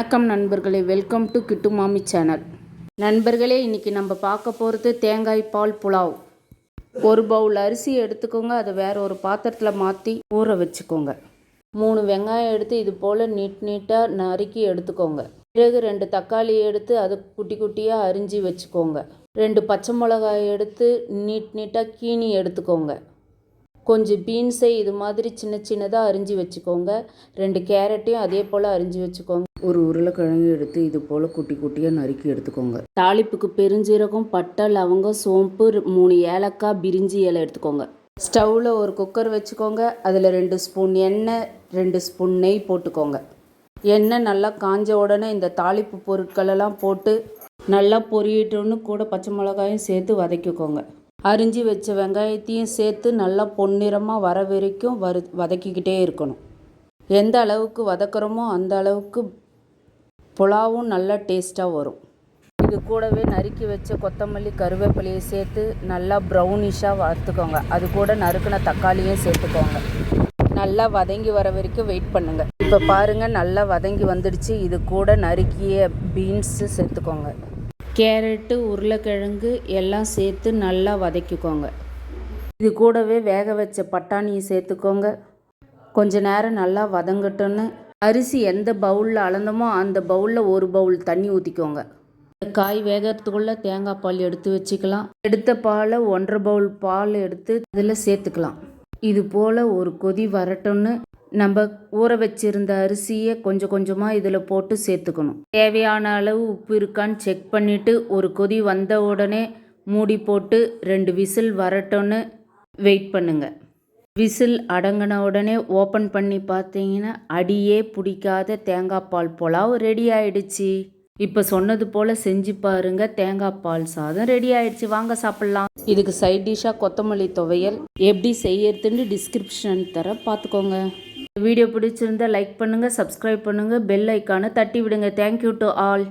வணக்கம் நண்பர்களே welcome to கிட்டு மாமி சேனல் நண்பர்களே இன்றைக்கி நம்ம பார்க்க போகிறது தேங்காய் பால் புலாவ். ஒரு பவுல் அரிசி எடுத்துக்கோங்க அதை வேற ஒரு பாத்திரத்தில் மாற்றி ஊற வச்சுக்கோங்க. மூணு வெங்காயம் எடுத்து இது போல் நீட் நீட்டாக நறுக்கி எடுத்துக்கோங்க. பிறகு ரெண்டு தக்காளி எடுத்து அது குட்டி குட்டியாக அரிஞ்சு வச்சுக்கோங்க. ரெண்டு பச்சை மிளகாய் எடுத்து நீட் நீட்டாக கீனி எடுத்துக்கோங்க. கொஞ்சம் பீன்ஸை இது மாதிரி சின்ன சின்னதாக அரிஞ்சு வச்சுக்கோங்க. ரெண்டு கேரட்டையும் அதே போல் அரிஞ்சு வச்சுக்கோங்க. ஒரு உருளைக்கிழங்கு எடுத்து இது போல் குட்டி குட்டியாக நறுக்கி எடுத்துக்கோங்க. தாளிப்புக்கு பெருஞ்சீரகம் பட்டை லவங்கம் சோம்பு மூணு ஏலக்காய் பிரிஞ்சி இலை எடுத்துக்கோங்க. ஸ்டவ்வில் ஒரு குக்கர் வச்சுக்கோங்க. அதில் ரெண்டு ஸ்பூன் எண்ணெய் ரெண்டு ஸ்பூன் நெய் போட்டுக்கோங்க. எண்ணெய் நல்லா காஞ்ச உடனே இந்த தாளிப்பு பொருட்களெல்லாம் போட்டு நல்லா பொரியிட்டோன்னு கூட பச்சை மிளகாயும் சேர்த்து வதக்கிக்கோங்க. அரிஞ்சு வச்ச வெங்காயத்தையும் சேர்த்து நல்லா பொன்னிறமாக வர வரைக்கும் வறு வதக்கிக்கிட்டே இருக்கணும். எந்த அளவுக்கு வதக்குறோமோ அந்த அளவுக்கு புலாவும் நல்லா டேஸ்ட்டாக வரும். இது கூடவே நறுக்கி வச்ச கொத்தமல்லி கருவேப்பிலையை சேர்த்து நல்லா ப்ரௌனிஷாக வறுத்துக்கோங்க. அது கூட நறுக்கின தக்காளியும் சேர்த்துக்கோங்க. நல்லா வதங்கி வர வரைக்கும் வெயிட் பண்ணுங்கள் இப்போ பாருங்கள் நல்லா வதங்கி வந்துடுச்சு. இது கூட நறுக்கிய பீன்ஸு சேர்த்துக்கோங்க. கேரட்டு உருளைக்கிழங்கு எல்லாம் சேர்த்து நல்லா வதக்கிக்கோங்க. இது கூடவே வேக வச்ச பட்டாணியை சேர்த்துக்கோங்க. கொஞ்ச நேரம் நல்லா வதங்கட்டுன்னு அரிசி எந்த பவுலில் அளந்தமோ அந்த பவுலில் ஒரு பவுல் தண்ணி ஊற்றிக்கோங்க காய் வேகிறதுக்குள்ளே தேங்காய் பால் எடுத்து வச்சுக்கலாம். எடுத்த பாலை ஒன்றரை பவுல் பால் எடுத்து இதில் சேர்த்துக்கலாம். இது போல் ஒரு கொதி வரட்டும்னு நம்ம ஊற வச்சிருந்த அரிசியை கொஞ்சம் கொஞ்சமாக இதில் போட்டு சேர்த்துக்கணும். தேவையான அளவு உப்பு இருக்கான்னு செக் பண்ணிவிட்டு ஒரு கொதி வந்த உடனே மூடி போட்டு ரெண்டு விசில் வரட்டும்னு வெயிட் பண்ணுங்கள் விசில் அடங்கின உடனே ஓப்பன் பண்ணி பார்த்தீங்கன்னா அடியே பிடிக்காத தேங்காய் பால் புலாவ் ரெடி ஆயிடுச்சு. இப்போ சொன்னது போல் செஞ்சு பாருங்க தேங்காய் பால் சாதம் ரெடி ஆயிடுச்சு. வாங்க சாப்பிட்லாம். இதுக்கு சைட் டிஷ்ஷாக கொத்தமல்லி துவையல். எப்படி செய்யறதுன்னு டிஸ்கிரிப்ஷன் தர பார்த்துக்கோங்க. வீடியோ பிடிச்சிருந்தா லைக் பண்ணுங்கள் சப்ஸ்கிரைப் பண்ணுங்கள் பெல் ஐக்கானை தட்டி விடுங்க. Thank you to all